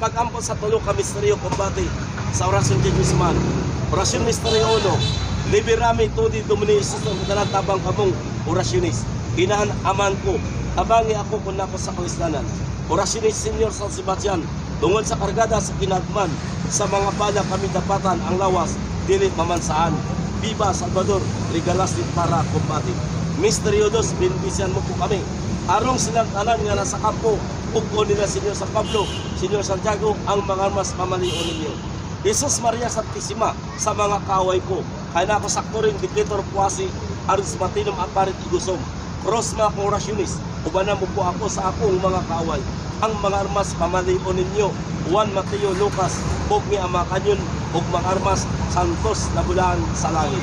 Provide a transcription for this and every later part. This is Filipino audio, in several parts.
pag-ampon sa tulo ka misteryo kumbati sa orasyon di Guzman. Orasyon misteryo uno, liberami tudi domini Jesus ang madalang tabang kamong orasyonis. Ginahan aman ko, abangi ako kung nako sa kawislanan. Orasyonis Senior San Sebastian, tungod sa kargada sa kinagman, sa mga bala kami dapatan ang lawas, dili mamansaan. Viva Salvador, regalas din para kumbati. Misteryo dos, binbisyan mo po kami. Arong silang tanan nga nasa kampo, ugko nila Senyor San Pablo, Senyor Santiago, ang mga mas mamalion ninyo. Jesus Maria Santisima sa mga kaway ko. Kaya na ako sakto rin, Dictator Puasi, Arismatinum Aparit Igusom. Cross mga orasyonis, ubanan mo po ako sa akong mga kaway. Ang mga armas mamalion ninyo, Juan Mateo Lucas, ug mi ama kanyon, ug mga armas santos na bulan sa langit.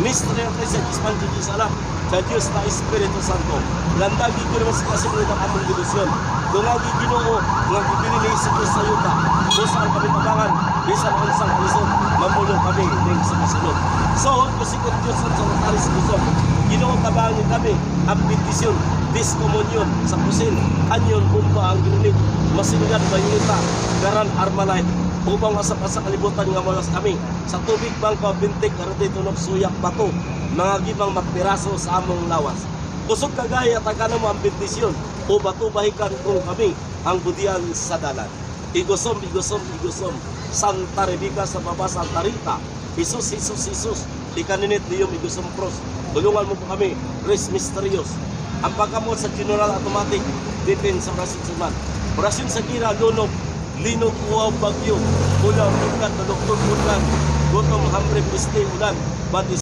Mystery of Christ, Ispan Diyos Anak, sa Diyos na Espiritu Santo. Landagi naman sa kasunod ng among delusyon. Dungagi ginoo, nga gibili ni Jesus sa yuta. Do saan kami tabangan, bisan unsang alisod, mamulong kami ning sa kasunod. So, ko si Diyos sa Santaris Luzon. Ginoo tabangin kami, ang bentisyon, diskomunyon sa pusin, anyon kumpa ang ginulit, masingan bayuta, garan armalite, upang masap sa kalibutan nga malas kami sa tubig bang pabintik karati tunog suyak bato mga gibang magpiraso sa among lawas. Kusog kagaya tagana mo ang bentisyon o bato bahikan kung kami ang budian sa dalan. Igusom igusom igusom Santa Rebecca sa baba Santa Rita. Jesus Jesus Jesus ikaninit liyom igusom cross. Tulungan mo po kami Grace Mysterious ang pagkamot sa General Automatic Dipin sa Brasil Suman. Brasil sa Kira Lunog linog uwaw bagyo ulang ulan nadukton ulan gutom hamre piste ulan batis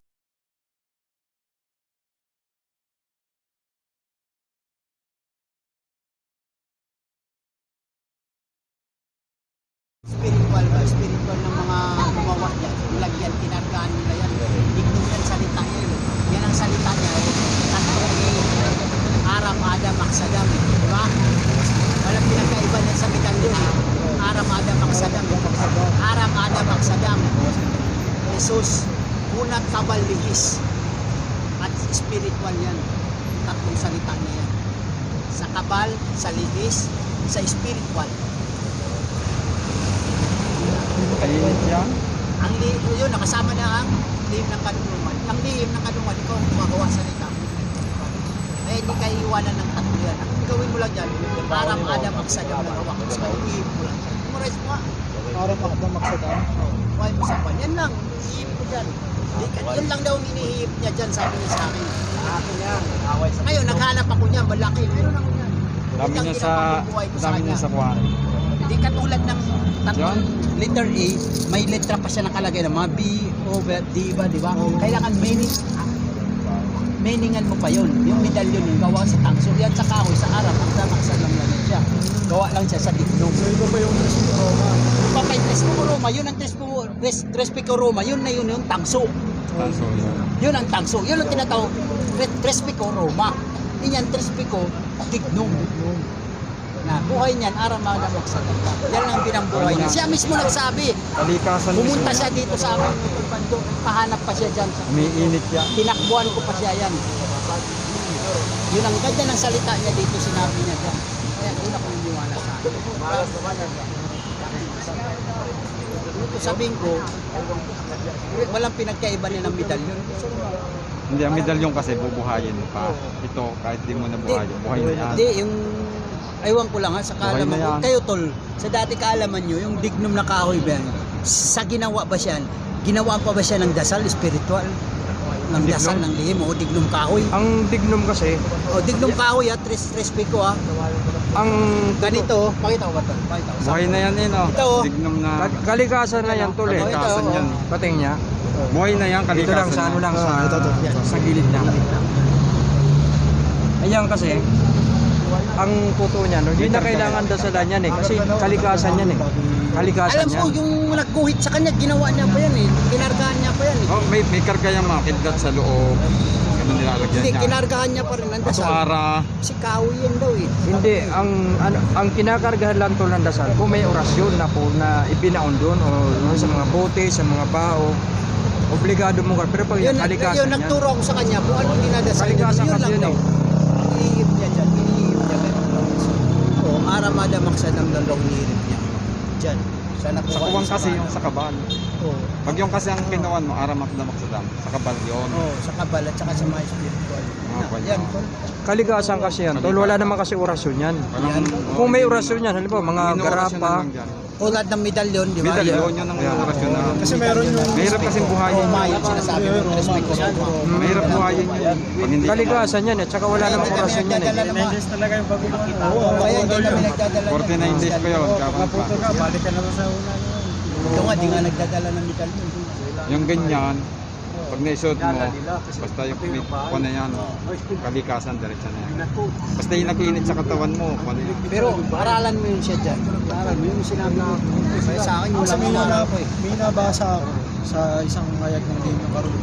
spiritual ba, spiritual ng mga gumawa niya. Lagyan, tinargaan nila yan. Tignan yan salita niya. Yan ang salita niya. Eh. Tatlo eh, Aram, Adam, Aksadam. Eh. Di ba? Walang pinagkaiba niyan sa medalyon. Eh. Aram, Adam, Aksadam. Aram, Adam, Aksadam. Jesus, unat kabal lihis. At spiritual yan. Tatlong salita niya yan. Sa kabal, sa lihis, sa spiritual. Kainit yan. Ang lihim, yun, nakasama na ang lihim ng kadulungan. Ang lihim ng kadulungan, ikaw ang gumagawa sa salita mo. Kaya hindi kayo iwanan ng tatlo yan. Ang gawin mo lang dyan, para maadam ang sadam na gawa ko sa lihim mo lang. Memorize mo nga. Para makadam maksadam. Oh, Buhay mo sa pan. Yan lang, lihim ko dyan. Yun lang daw ang inihihip niya dyan, sabi niya sa akin. Akin yan. Ngayon, naghanap ako niya, malaki. Meron ako niyan. Dami niya sa dami niya sa kuwan. Di katulad ng tatlong Yan. letter A, may letra pa siya nakalagay na mga B, O, B, D ba, di ba? Kailangan meaning, meaningan mo pa yun. Yung medalyon yung gawa sa tangso. Yan sa kahoy, sa arap, ang damak sa lang siya. Gawa lang siya sa dignog. So iba pa yung Roma. Yung pa kay Tres Pico Roma, yun ang Tres Pico Roma, yun na yun yung tangso. Yan. Yun ang tangso. Yun ang tinatawag Pico Roma. Yun yan, Tres Pico, dignog. Na buhay niyan, aramada magsalita. Yan ang binambuhay niya. Siya mismo nagsabi, Kalikasan Pumunta siya dito sa amin, pahanap pa siya dyan. Sa, Umiinit yan. tinakbuhan ko pa siya yan. Yun ang ganda ng salita niya dito, sinabi niya dyan. Kaya una kong iniwala sa akin. Ano ko sabihin ko, walang pinagkaiba niya ng medalyon. Hindi, ang medalyon kasi bubuhayin pa. Ito, kahit di mo nabuhayin, buhay na yan. Hindi, yung Ewan ko lang ha, sa kaalaman na ko. yan. Kayo tol, sa dati kaalaman nyo, yung dignum na kahoy ba yan, sa ginawa ba siya, ginawa pa ba siya ng dasal, spiritual? Ng Dignum? dasal, ng lihim, o dignum kahoy? Ang dignum kasi, O dignum kahoy ha, tres, tres pico ha. Ang Ganito, pakita ko ba ito? Pakita ko. buhay na yan eh, no? Ito, oh. Dignum na. Kalikasan na yan tol eh. Ito, Kalikasan yan. Pating niya. Buhay na yan, kalikasan lang sa ano lang sa, ito, ito. Sa gilid lang. Ayan kasi, ang totoo niyan, no, hindi na kailangan dasalan yan eh. Kasi kalikasan yan eh. Kalikasan Alam yan. ko, yung nagguhit sa kanya, ginawa niya pa yan eh. Kinargahan niya pa yan eh. Oh, may, may karga yung mga kidlat sa loob. Ano nilalagyan Hindi, niya? kinargahan niya pa rin ng dasal. Atuara. Si kahoy yan daw eh. Hindi, ang ano, ang kinakargahan lang tol ng dasal, kung may orasyon na po na ibinaon doon o no, sa mga bote, sa mga bao, obligado mo ka. Pero pag Yun, yung kalikasan yun, nagturo ako sa kanya kung ano dinadasal. Kalikasan Yun kasi lang yun daw. eh. Iniihip niya dyan, iniihip niya. Oo, aramada maksadam daw iniihip niya. dyan. Sa nakuha Sa kuwang kasi yung sa kabal. Oo. Pag yung kasi ang kinuwan mo, aramak damak sa dam. Sa kabal yun. Oo, sa kabal at saka sa mga spiritual. Mga kwan Yan, tol. Kalikasan kasi yan. Tol, wala naman kasi orasyon yan. Walang- Kung may orasyon yan, halimbawa mga garapa. Tulad ng medalyon, di ba? Medalyon, yun ang orasyon na. Kasi meron yung Mahirap kasing buhayin. Roma, yung sinasabi mo, respeto sa Roma. Mahirap buhayin yun. Kalikasan yan at saka wala namang orasyon yan eh. talaga yung bago Oo, kaya hindi kami nagdadala. 49 days pa yun. kapag pa. balik ka naman sa una Ito nga, di nga nagdadala ng medalyon. Yung ganyan, pag naisod mo, basta yung kung na yan, kalikasan, diretso na yan. Basta yung nag-init sa katawan mo, kung ano yan. Pero aralan mo yun siya dyan. Aralan mo yung sinabi mo. Kaya sa akin, wala may, nana, alam. may nabasa ako sa isang ngayag ng Dame ng Karun.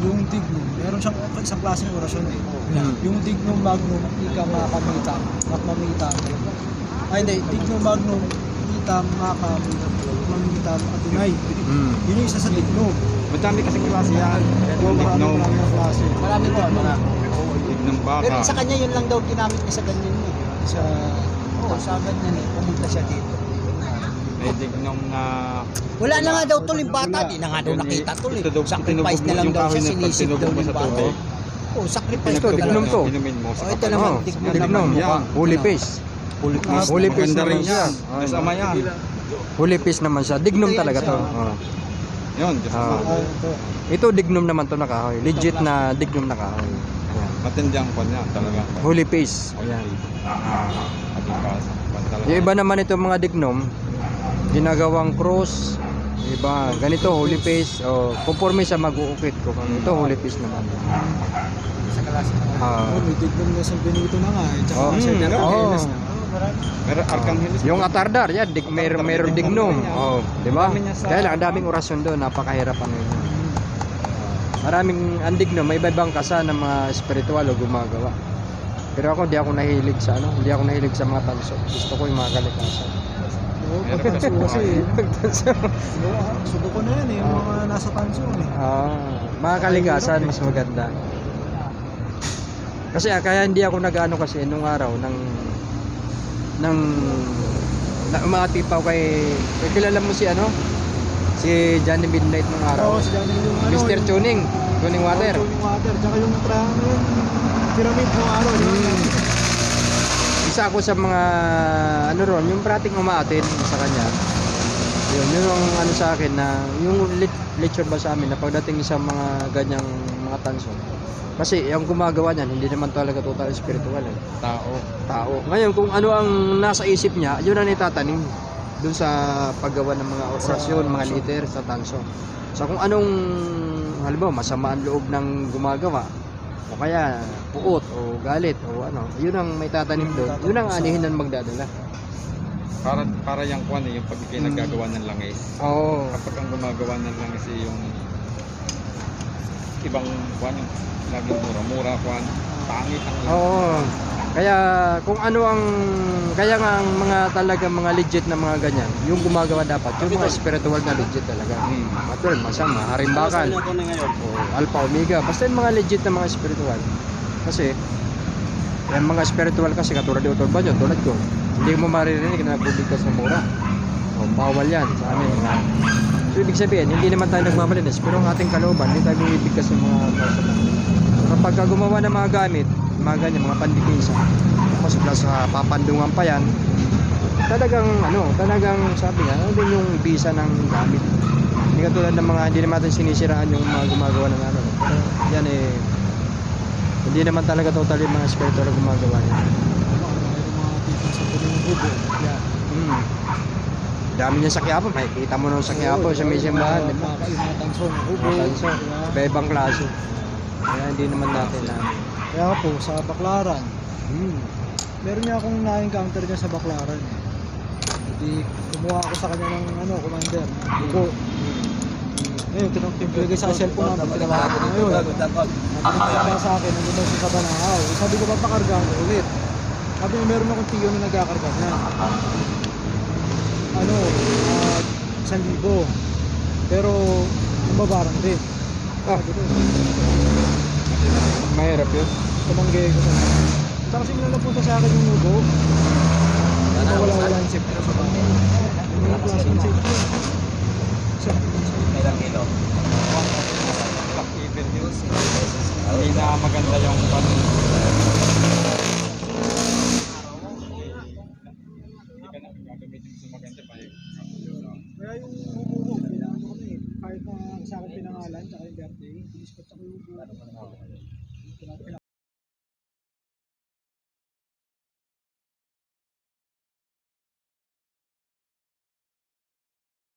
Yung dignum, meron siyang isang klase ng orasyon eh. Yung dignum magnum, ika makamita, makmamita. Ay hindi, dignum magnum, ita makam, mamita, adunay. Hmm. Yun yung isa sa dignum. Madami kasi klase yan. Yung marami Dignum, marami ng klase. Marami po. Marami. dignum Pero baka. sa kanya yun lang daw ginamit niya sa ganyan eh. Sa, Oo, sa ganyan eh. Pumunta siya dito. May dignum na Wala na nga daw tuloy bata, di na nga daw nakita tuloy. Ito daw, Sacrifice na lang tinubog mo daw yung siya, kahoy na pag sinisip daw ng sa bata. Oh, sacrifice Ito, ko dignum talaga. to. Oh, ito naman, Oh, naman. Yan. Holy face. Holy Christ. Holy face naman siya. yan. Diyos ama yan. Holy face naman siya. Dignum talaga to. Oh. Yun, Diyos Ah. ama. ah, ito. Ito dignum naman to na kahoy. Legit na dignum na kahoy. Ayan. Matindi ang kwan niya, talaga. Holy face. Ayan. Kalikasan. Kwan talaga. Yung iba naman ito mga dignum, ginagawang cross, iba ganito holy face, o conforme sa mag-uukit ko. Ito holy face naman. Sa klase. Ah, Oh, may dignum na San Benito na nga eh. Tsaka Oh, San mm, Arcangelis oh. na. Pero Arcanghelus. yung atardar, yan, dig, mer meron dignum. Oh, di ba? Kaya lang, ang daming orasyon doon, napakahirap ano yun. Maraming ang dignum, may ibang kasa ng mga spiritual o gumagawa. Pero ako, di ako nahilig sa ano, hindi ako nahilig sa mga tanso. Gusto ko yung mga kalikasan. Oo, pag tanso kasi. Tanso. Oo, Subo ko na yan eh, yung mga nasa tanso eh. Ah, mga kalikasan mas maganda. Kasi ah, kaya hindi ako nag-ano kasi nung araw ng ng na umati pa kay eh, kilala mo si ano? Si Johnny Midnight nung araw. Oo, si Johnny yung ano. Mr. yung- Tuning, Tuning Water. Oo, Tuning water. Tsaka yung triangle, yung pyramid ng araw. ba? Hmm. Isa ako sa mga ano ron, yung prating umaatin sa kanya. Yun, yun ang ano sa akin na yung lit- lecture ba sa amin na pagdating sa mga ganyang mga tanso. Kasi yung gumagawa niyan, hindi naman talaga total spiritual eh. Tao. Tao. Ngayon, kung ano ang nasa isip niya, yun ang itatanim dun sa paggawa ng mga orasyon, mga liter sa tanso. So kung anong, halimbawa, masama ang loob ng gumagawa, o kaya puot o galit o ano, yun ang may tatanim doon. Yun ang anihin ng magdadala. Para para yung kwan eh, yung pag nagagawa ng langis. Oo. Kapag ang gumagawa ng langis eh, yung ibang kwan yung laging mura-mura kwan. Pangit ang. Oo. Kaya kung ano ang kaya nga ang mga talaga mga legit na mga ganyan, yung gumagawa dapat yung mga spiritual na legit talaga. Hmm. Matul, masama, harimbakan. Ano ito na ngayon? o alpha omega basta yung mga legit na mga spiritual kasi yung mga spiritual kasi katulad ni Utol Banyo tulad ko hindi mo maririnig na nagbubigkas ng mura o bawal yan sa amin mga so ibig sabihin hindi naman tayo nagmamalinis pero ang ating kalooban hindi tayo bumibigkas ng mga so kapag ka gumawa ng mga gamit mga ganyan mga pandikisa tapos plus sa papandungan pa yan talagang ano talagang sabi nga ano din yung bisa ng gamit hindi katulad ng mga hindi naman natin sinisiraan yung mga gumagawa ng ano. Pero yan eh, hindi naman talaga totally mga spiritual na gumagawa yan. Ano, mayroong mga sa puno ng. Dami niya sa Quiapo, makikita mo nung sa Quiapo sa may simbahan, di ba? Mga yung mga tanso ng bubo. Mga tanso. diba? Iba-ibang klase. Kaya hindi naman natin na. Kaya po, sa Baklaran, Hmm. meron niya akong na-encounter niya sa Baklaran. Hindi, kumuha ako sa kanya ng ano, commander, buko. Ngayon, tinong pinagay sa cellphone namin, tinawagan ko ngayon. Nagpapakita sa akin, nandun daw siya sa Banahaw. Eh, Sabi ko, papakarga ko ulit. Sabi niya, meron akong tiyo na nagkakarga niya. Ano, uh, isang libo. Pero, mababarang din. Ah. Mahirap yun. tumanggi ko sa Saka simula na punta sa akin yung nubo. Ano wala wala yung sip pero sa bahay. Walang klase ng safety. Sa Ilang kilo? Black Eagle yun. Hindi na maganda yung pan. Hindi ka na gagamitin sa maganda pa eh. Kaya yung humuhog, kailangan ko na eh. Kahit na sa akin pinangalan, tsaka yung birthday, bilis ko tsaka yung humuhog.